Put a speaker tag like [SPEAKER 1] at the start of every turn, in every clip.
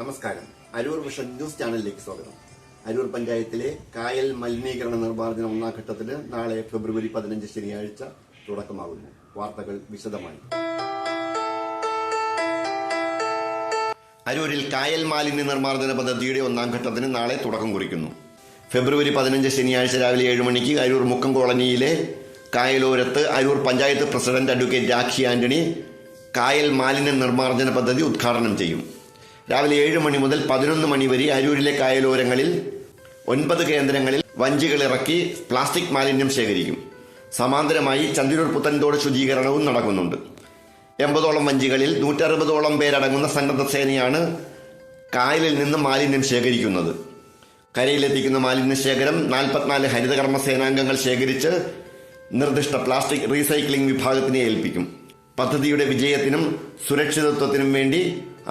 [SPEAKER 1] നമസ്കാരം. Aroor vision news ചാനലിലേക്ക് സ്വാഗതം. അരൂർ പഞ്ചായത്തിലെ കായൽ മലിനീകരണ നിർമ്മാർജന ഒന്നാം ഘട്ടത്തിന് നാളെ ഫെബ്രുവരി പതിനഞ്ച് ശനിയാഴ്ച തുടക്കമാകുന്നു. വാർത്തകൾ വിശദമായി. അരൂരിൽ കായൽ മാലിന്യ നിർമ്മാർജന പദ്ധതിയുടെ ഒന്നാം ഘട്ടത്തിന് നാളെ തുടക്കം കുറിക്കുന്നു. ഫെബ്രുവരി പതിനഞ്ച് ശനിയാഴ്ച രാവിലെ ഏഴ് മണിക്ക് അരൂർ മുക്കം കോളനിയിലെ കായലോരത്ത് അരൂർ പഞ്ചായത്ത് പ്രസിഡന്റ് അഡ്വക്കേറ്റ് രാഖി ആന്റണി കായൽ മാലിന്യ നിർമ്മാർജന പദ്ധതി ഉദ്ഘാടനം ചെയ്യും. രാവിലെ ഏഴ് മണി മുതൽ പതിനൊന്ന് മണി വരെ അരൂരിലെ കായലോരങ്ങളിൽ ഒൻപത് കേന്ദ്രങ്ങളിൽ വഞ്ചികൾ ഇറക്കി പ്ലാസ്റ്റിക് മാലിന്യം ശേഖരിക്കും. സമാന്തരമായി ചന്ദ്രൂർ പുത്തൻതോട് ശുചീകരണവും നടക്കുന്നുണ്ട്. എൺപതോളം വഞ്ചികളിൽ നൂറ്ററുപതോളം പേരടങ്ങുന്ന സന്നദ്ധ സേനയാണ് കായലിൽ നിന്ന് മാലിന്യം ശേഖരിക്കുന്നത്. കരയിലെത്തിക്കുന്ന മാലിന്യ ശേഖരം നാൽപ്പത്തിനാല് ഹരിതകർമ്മ സേനാംഗങ്ങൾ ശേഖരിച്ച് നിർദ്ദിഷ്ട പ്ലാസ്റ്റിക് റീസൈക്ലിംഗ് വിഭാഗത്തിനെ ഏൽപ്പിക്കും. പദ്ധതിയുടെ വിജയത്തിനും സുരക്ഷിതത്വത്തിനും വേണ്ടി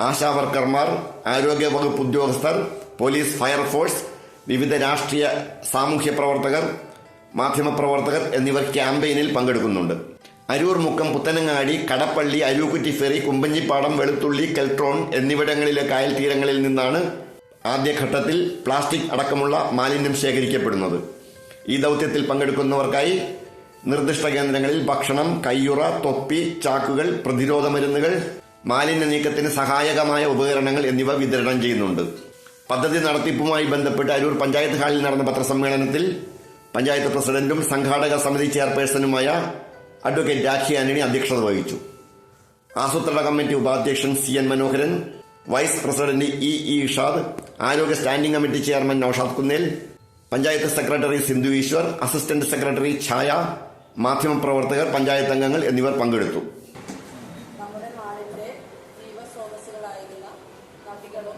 [SPEAKER 1] ആശാവർക്കർമാർ ആരോഗ്യ വകുപ്പ് ഉദ്യോഗസ്ഥർ പോലീസ് ഫയർഫോഴ്സ് വിവിധ രാഷ്ട്രീയ സാമൂഹ്യ പ്രവർത്തകർ മാധ്യമപ്രവർത്തകർ എന്നിവർ ക്യാമ്പയിനിൽ പങ്കെടുക്കുന്നുണ്ട്. അരൂർ മുക്കം പുത്തനങ്ങാടി കടപ്പള്ളി അരൂക്കുറ്റി ഫെറി കുമ്പഞ്ഞിപ്പാടം വെളുത്തുള്ളി കെൽട്രോൺ എന്നിവിടങ്ങളിലെ കായൽ തീരങ്ങളിൽ നിന്നാണ് ആദ്യഘട്ടത്തിൽ പ്ലാസ്റ്റിക് അടക്കമുള്ള മാലിന്യം ശേഖരിക്കപ്പെടുന്നത്. ഈ ദൗത്യത്തിൽ പങ്കെടുക്കുന്നവർക്കായി നിർദ്ദിഷ്ട കേന്ദ്രങ്ങളിൽ ഭക്ഷണം കയ്യുറ തൊപ്പി ചാക്കുകൾ പ്രതിരോധ മരുന്നുകൾ മാലിന്യ നീക്കത്തിന് സഹായകമായ ഉപകരണങ്ങൾ എന്നിവ വിതരണം ചെയ്യുന്നുണ്ട്. പദ്ധതി നടത്തിപ്പുമായി ബന്ധപ്പെട്ട് അരൂർ പഞ്ചായത്ത് ഹാളിൽ നടന്ന പത്രസമ്മേളനത്തിൽ പഞ്ചായത്ത് പ്രസിഡന്റും സംഘാടക സമിതി ചെയർപേഴ്സണുമായ അഡ്വക്കേറ്റ് രാഖി ആന്റണി അധ്യക്ഷത വഹിച്ചു. ആസൂത്രണ കമ്മിറ്റി ഉപാധ്യക്ഷൻ C N Manoharan vice president E E Ishad ആരോഗ്യ standing committee chairman Noushad Kunnel panchayat secretary Sindhu Eshwar assistant secretary Chaya മാധ്യമപ്രവർത്തകർ പഞ്ചായത്ത് അംഗങ്ങൾ എന്നിവർ പങ്കെടുത്തു.
[SPEAKER 2] നദികളും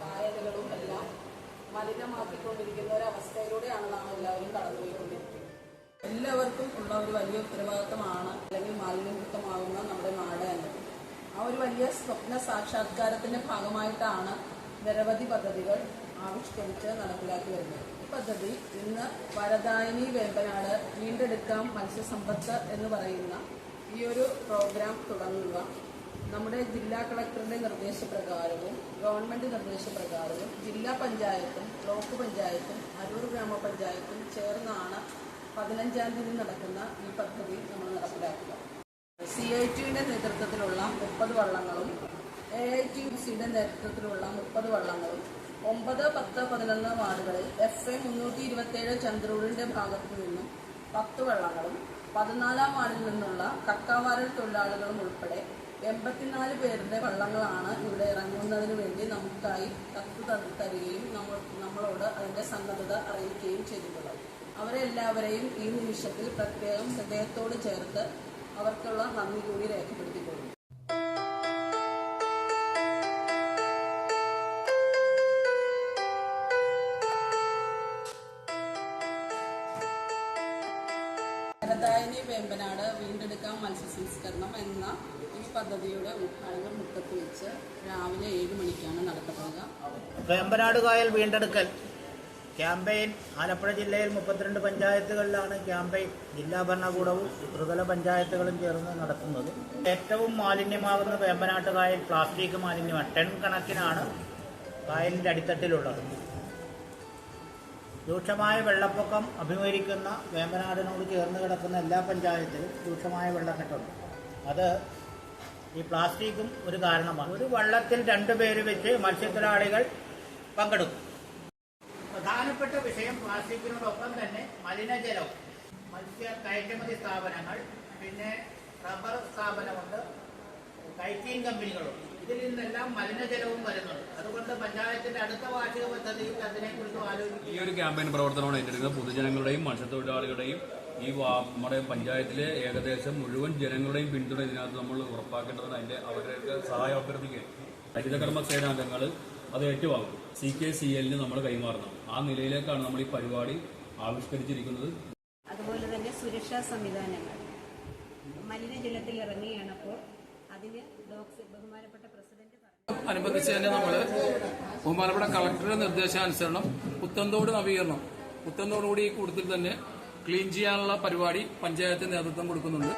[SPEAKER 2] കായലുകളും എല്ലാം മലിനമാക്കിക്കൊണ്ടിരിക്കുന്ന ഒരവസ്ഥയിലൂടെയാണ് നാം എല്ലാവരും കടന്നുപോയിക്കൊണ്ടിരിക്കുന്നത്. എല്ലാവർക്കും ഉള്ള ഒരു വലിയ ഉത്തരവാദിത്തമാണ് അല്ലെങ്കിൽ മാലിന്യമുക്തമാകുന്ന നമ്മുടെ നാട് എന്നത് ആ ഒരു വലിയ സ്വപ്ന സാക്ഷാത്കാരത്തിന്റെ ഭാഗമായിട്ടാണ് നിരവധി പദ്ധതികൾ ആവിഷ്കരിച്ച് നടപ്പിലാക്കി വരുന്നത്. ഈ പദ്ധതി ഇന്ന് വരദായിനി വേമ്പനാട് വീണ്ടെടുക്കാം മത്സ്യസമ്പത്ത് എന്ന് പറയുന്ന ഈ ഒരു പ്രോഗ്രാം തുടങ്ങുക. നമ്മുടെ ജില്ലാ കളക്ടറുടെ നിർദ്ദേശപ്രകാരവും ഗവൺമെന്റ് നിർദ്ദേശപ്രകാരവും ജില്ലാ പഞ്ചായത്തും ബ്ലോക്ക് പഞ്ചായത്തും അരൂർ ഗ്രാമപഞ്ചായത്തും ചേർന്നാണ് പതിനഞ്ചാം തീയതി നടക്കുന്ന ഈ പദ്ധതി നമ്മൾ നടപ്പിലാക്കുക. സി ഐ ടിയുടെ നേതൃത്വത്തിലുള്ള മുപ്പത് വള്ളങ്ങളും എ ഐ ടി സിയുടെ നേതൃത്വത്തിലുള്ള മുപ്പത് വള്ളങ്ങളും ഒമ്പത് പത്ത് പതിനൊന്ന് വാർഡുകളിൽ എഫ് എ മുന്നൂറ്റി ഇരുപത്തിയേഴ് ചന്ദ്രൂരിന്റെ ഭാഗത്തു നിന്നും പത്ത് വള്ളങ്ങളും പതിനാലാം വാർഡിൽ നിന്നുള്ള കക്കാവാരൽ തൊഴിലാളികളും ഉൾപ്പെടെ എൺപത്തിനാല് പേരുടെ വള്ളങ്ങളാണ് ഇവിടെ ഇറങ്ങുന്നതിന് വേണ്ടി നമുക്കായി കത്ത് തരികയും നമ്മൾ നമ്മളോട് അതിന്റെ സന്നദ്ധത അറിയിക്കുകയും ചെയ്തിട്ടുള്ളത്. അവരെ എല്ലാവരെയും ഈ നിമിഷത്തിൽ പ്രത്യേകം ഹൃദയത്തോട് ചേർത്ത് അവർക്കുള്ള നന്ദി കൂടി രേഖപ്പെടുത്തിക്കൊള്ളും ഭരതായനി വേമ്പനാട് വീണ്ടെടുക്കാം മത്സ്യസംസ്കരണം എന്ന ഈ പദ്ധതിയുടെ ഉദ്ഘാടനം മുക്കത്ത് വെച്ച് രാവിലെ ഏഴ് മണിക്കാണ് നടത്തപ്പെടുക.
[SPEAKER 3] വേമ്പനാട് കായൽ വീണ്ടെടുക്കൽ. ക്യാമ്പയിൻ ആലപ്പുഴ ജില്ലയിൽ മുപ്പത്തിരണ്ട് പഞ്ചായത്തുകളിലാണ് ക്യാമ്പയിൻ. ജില്ലാ ഭരണകൂടവും ത്രിതല പഞ്ചായത്തുകളും ചേർന്ന് നടത്തുന്നത്. ഏറ്റവും മാലിന്യമാകുന്ന വേമ്പനാട്ട് കായൽ പ്ലാസ്റ്റിക് മാലിന്യമാണ്. ടൺ കണക്കിനാണ് കായലിന്റെ അടിത്തട്ടിലുള്ളത്. രൂക്ഷമായ വെള്ളപ്പൊക്കം അഭിമുഖീകരിക്കുന്ന വേമ്പനാടിനോട് ചേർന്ന് കിടക്കുന്ന എല്ലാ പഞ്ചായത്തിലും രൂക്ഷമായ വെള്ളക്കെട്ടുണ്ട് അത് ഈ പ്ലാസ്റ്റിക്കും ഒരു കാരണമാണ്. ഒരു വള്ളത്തിൽ രണ്ടു പേര് വെച്ച് മത്സ്യത്തൊഴിലാളികൾ പങ്കെടുക്കും. പ്രധാനപ്പെട്ട വിഷയം പ്ലാസ്റ്റിക്കിനോടൊപ്പം തന്നെ മലിനജലവും. മത്സ്യ കയറ്റുമതി സ്ഥാപനങ്ങൾ പിന്നെ റബ്ബർ സ്ഥാപനമുണ്ട്. കൈറ്റീൻ കമ്പനികളുണ്ട് ഇതിൽ നിന്നെല്ലാം മലിനജലവും വരുന്നത് അതുകൊണ്ട് പഞ്ചായത്തിന്റെ അടുത്ത വാർഷിക പദ്ധതിയിൽ അതിനെക്കുറിച്ച് ആലോചിക്കും
[SPEAKER 4] ഈ ഒരു ക്യാമ്പയിൻ പ്രവർത്തനമാണ് ഏറ്റെടുക്കുന്നത്. പൊതുജനങ്ങളുടെയും മത്സ്യത്തൊഴിലാളികളുടെയും ഈ നമ്മുടെ പഞ്ചായത്തിലെ ഏകദേശം മുഴുവൻ ജനങ്ങളുടെയും പിന്തുണ ഇതിനകത്ത് നമ്മൾ ഉറപ്പാക്കേണ്ടതാണ് അതിന്റെ അവരുടെ സഹായം അഭ്യർത്ഥിക്കുകയാണ്. ഹരിതകർമ്മ സേനാംഗങ്ങൾ അത് ഏറ്റുവാങ്ങും. സി കെ സി എല്ലിന് നമ്മൾ കൈമാറണം. ആ നിലയിലേക്കാണ് നമ്മൾ ഈ പരിപാടി ആവിഷ്കരിച്ചിരിക്കുന്നത്.
[SPEAKER 5] അതുപോലെ തന്നെ സുരക്ഷാ സംവിധാനങ്ങൾ. മലിനജലത്തിൽ ഇറങ്ങിയാണ് അതിന്
[SPEAKER 6] അനുബന്ധിച്ച് തന്നെ നമ്മൾ ബഹുമാനപ്പെട്ട കളക്ടറുടെ നിർദ്ദേശാനുസരണം പുത്തന്തോട് നവീകരണം. പുത്തന്തോടുകൂടി ഈ കൂട്ടത്തിൽ തന്നെ ക്ലീൻ ചെയ്യാനുള്ള പരിപാടി പഞ്ചായത്ത് നേതൃത്വം കൊടുക്കുന്നുണ്ട്.